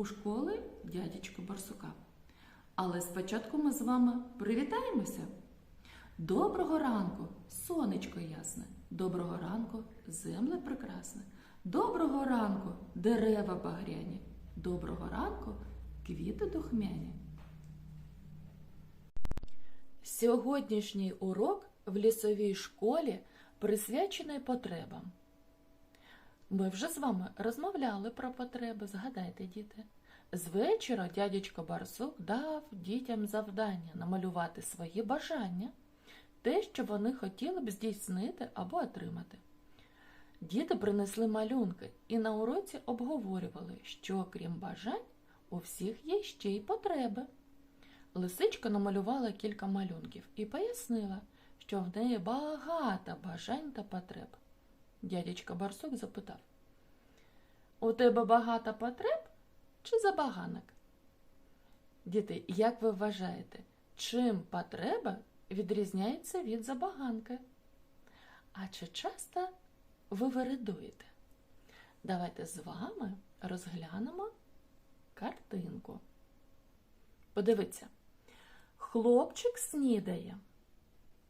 у школи дядечка Барсука. Але спочатку ми з вами привітаємося. Доброго ранку, сонечко ясне. Доброго ранку, земле прекрасне. Доброго ранку, дерева багряні. Доброго ранку, квіти духмяні. Сьогоднішній урок в лісовій школі присвячений потребам. Ми вже з вами розмовляли про потреби, згадайте, діти. З вечора дядечко Барсук дав дітям завдання намалювати свої бажання, те, що вони хотіли б здійснити або отримати. Діти принесли малюнки і на уроці обговорювали, що крім бажань, у всіх є ще й потреби. Лисичка намалювала кілька малюнків і пояснила, що в неї багато бажань та потреб. Дядечко Барсук запитав: У тебе багато потреб чи забаганок? Діти, як ви вважаєте, чим потреба відрізняється від забаганки? А чи часто ви вередуєте? Давайте з вами розглянемо картинку. Подивіться, хлопчик снідає.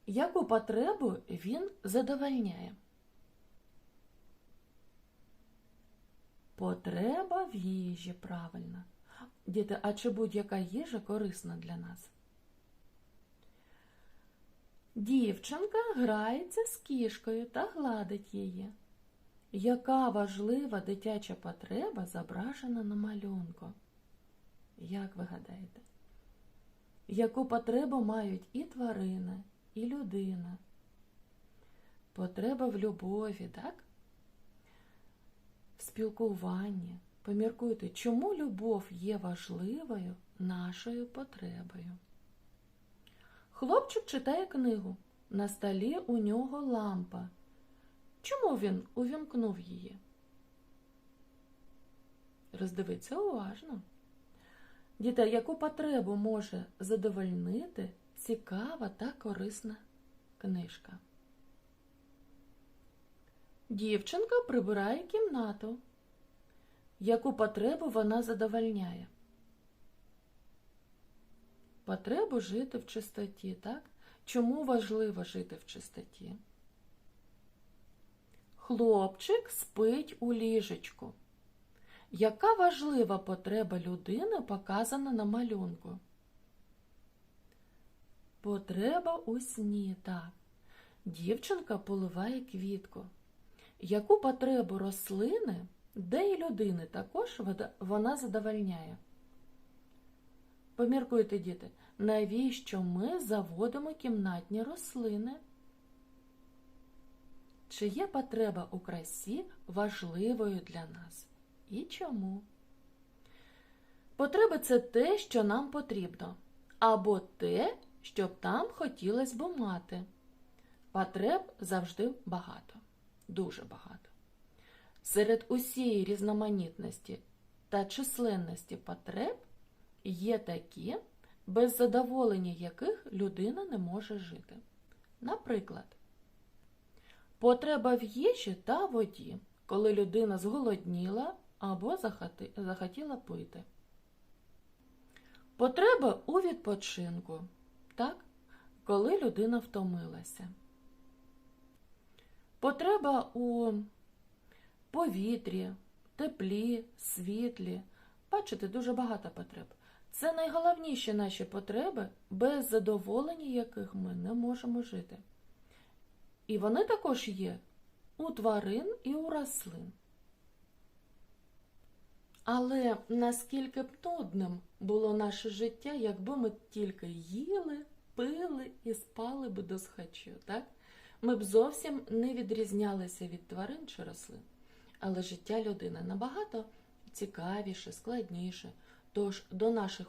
Яку потребу він задовольняє? Потреба в їжі, правильно. Діти, а чи будь-яка їжа корисна для нас? Дівчинка грається з кішкою та гладить її. Яка важлива дитяча потреба зображена на малюнку? Як ви гадаєте? Яку потребу мають і тварини, і людина? Потреба в любові, так? В спілкуванні. Поміркуйте, чому любов є важливою нашою потребою. Хлопчик читає книгу. На столі у нього лампа. Чому він увімкнув її? Роздивиться уважно. Діти, яку потребу може задовольнити цікава та корисна книжка? Дівчинка прибирає кімнату. Яку потребу вона задовольняє? Потребу жити в чистоті, так? Чому важливо жити в чистоті? Хлопчик спить у ліжечку. Яка важлива потреба людини показана на малюнку? Потреба у сні, так. Дівчинка поливає квітку. Яку потребу рослини, де і людини також вона задовольняє? Поміркуйте, діти, навіщо ми заводимо кімнатні рослини? Чи є потреба у красі важливою для нас? І чому? Потреба це те, що нам потрібно, або те, що б нам хотілося б мати. Потреб завжди багато, дуже багато. Серед усієї різноманітності та численності потреб є такі, без задоволення яких людина не може жити. Наприклад, потреба в їжі та воді, коли людина зголодніла або захотіла пити. Потреба у відпочинку, так, коли людина втомилася. Потреба у повітрі, теплі, світлі. Бачите, дуже багато потреб. Це найголовніші наші потреби, без задоволення яких ми не можемо жити. І вони також є у тварин і у рослин. Але наскільки б нудним було наше життя, якби ми тільки їли, пили і спали б до схачу, так? Ми б зовсім не відрізнялися від тварин чи рослин. Але життя людини набагато цікавіше, складніше. Тож до наших,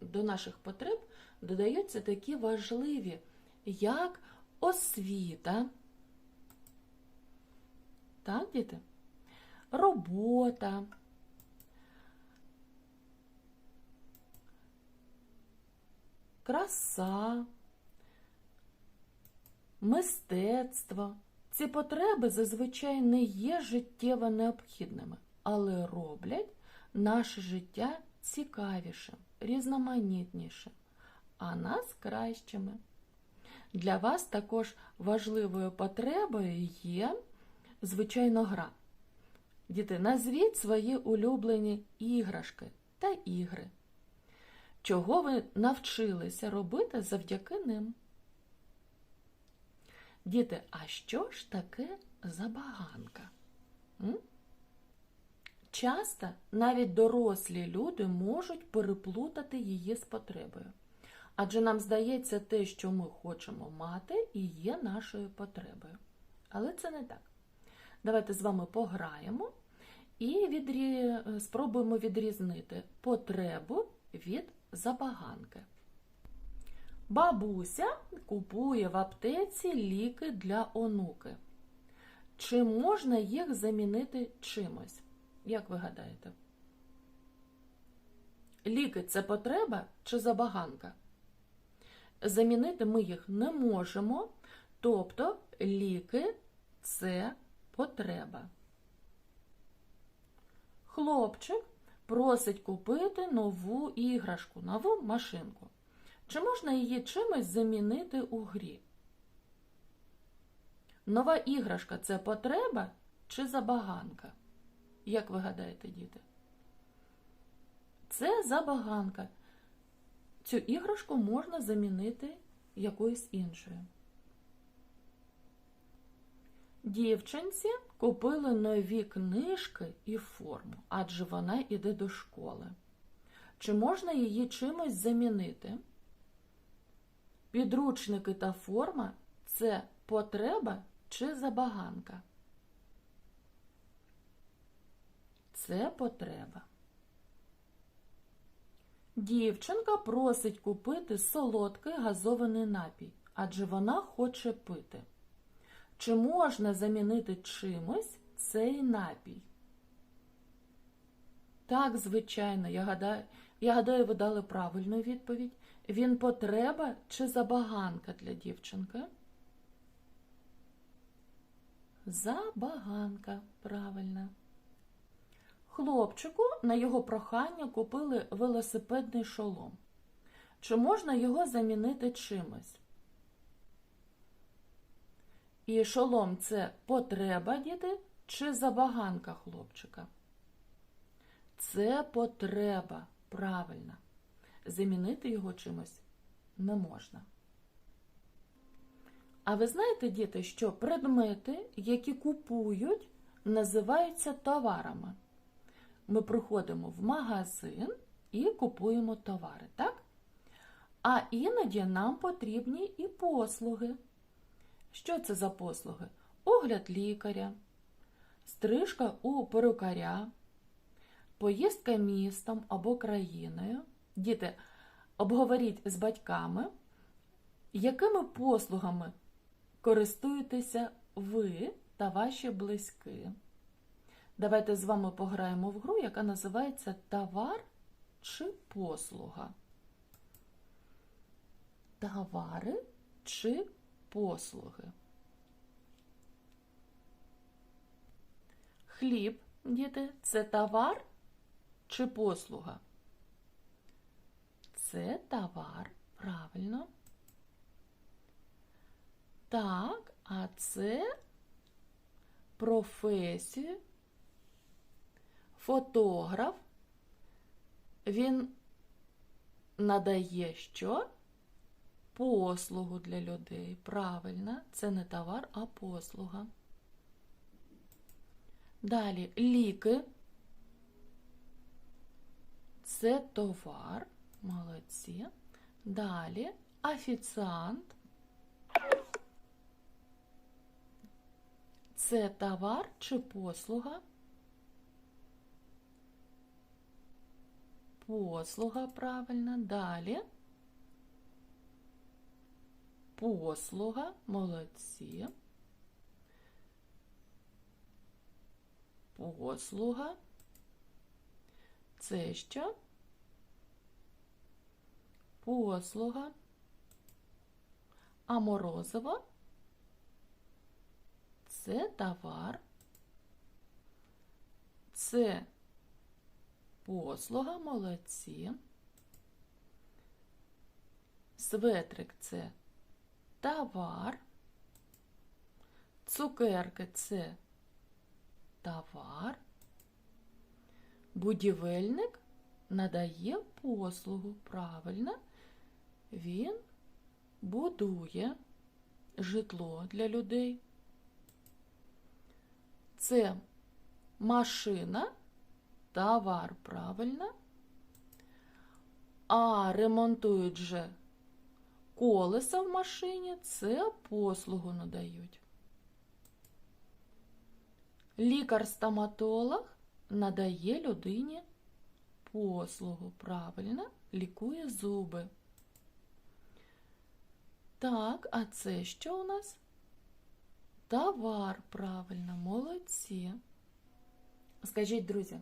до наших потреб додаються такі важливі, як освіта, так, діти? Робота, краса, мистецтво. Ці потреби зазвичай не є життєво необхідними, але роблять наше життя цікавішим, різноманітнішим, а нас кращими. Для вас також важливою потребою є, звичайно, гра. Діти, назвіть свої улюблені іграшки та ігри. Чого ви навчилися робити завдяки ним? Діти, а що ж таке забаганка? М? Часто навіть дорослі люди можуть переплутати її з потребою. Адже нам здається, те, що ми хочемо мати, і є нашою потребою. Але це не так. Давайте з вами пограємо і відрі... спробуємо відрізнити потребу від забаганки. Бабуся купує в аптеці ліки для онуки. Чи можна їх замінити чимось? Як ви гадаєте? Ліки це потреба чи забаганка? Замінити ми їх не можемо, тобто ліки це потреба. Хлопчик просить купити нову іграшку, нову машинку. Чи можна її чимось замінити у грі? Нова іграшка це потреба чи забаганка? Як ви гадаєте, діти? Це забаганка. Цю іграшку можна замінити якоюсь іншою. Дівчинці купили нові книжки і форму, адже вона йде до школи. Чи можна її чимось замінити? Підручники та форма це потреба чи забаганка? Це потреба. Дівчинка просить купити солодкий газований напій, адже вона хоче пити. Чи можна замінити чимось цей напій? Так, звичайно, я гадаю, я гадаю, ви дали правильну відповідь. Він потреба чи забаганка для дівчинки? Забаганка, правильно. Хлопчику на його прохання купили велосипедний шолом. Чи можна його замінити чимось? І шолом це потреба діти чи забаганка хлопчика? Це потреба, правильно. Замінити його чимось не можна. А ви знаєте, діти, що предмети, які купують, називаються товарами? Ми приходимо в магазин і купуємо товари, так? А іноді нам потрібні і послуги. Що це за послуги? Огляд лікаря, стрижка у перукаря, поїздка містом або країною. Діти, обговоріть з батьками, якими послугами користуєтеся ви та ваші близькі. Давайте з вами пограємо в гру, яка називається Товар чи послуга. Товари чи послуги. Хліб, діти, це товар чи послуга? Це товар, правильно. Так, а це професія. Фотограф. Він надає що? Послугу для людей. Правильно, це не товар, а послуга. Далі ліки. Це товар. Молодці. Далі офіціант. Це товар чи послуга? Послуга, правильно. Далі. Послуга, молодці. Послуга. Це що? Послуга. А морозиво це товар. Це послуга, молодці. Светрик це товар. Цукерки це товар. Будівельник надає послугу. Правильно, він будує житло для людей. Це машина, товар, правильно. А ремонтують же колеса в машині, це послугу надають. Лікар-стоматолог надає людині послугу, правильно, лікує зуби. Так, а це що у нас? Товар, правильно, молодці. Скажіть, друзі,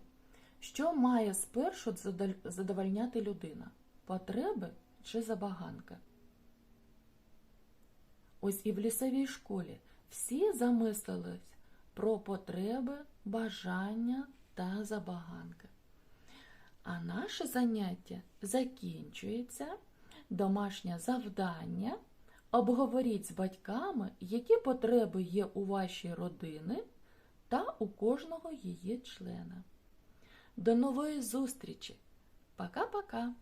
що має спершу задовольняти людина? Потреби чи забаганки? Ось і в лісовій школі всі замислились про потреби, бажання та забаганки. А наше заняття закінчується. Домашнє завдання. Обговоріть з батьками, які потреби є у вашій родини та у кожного її члена. До нової зустрічі! Пока-пока!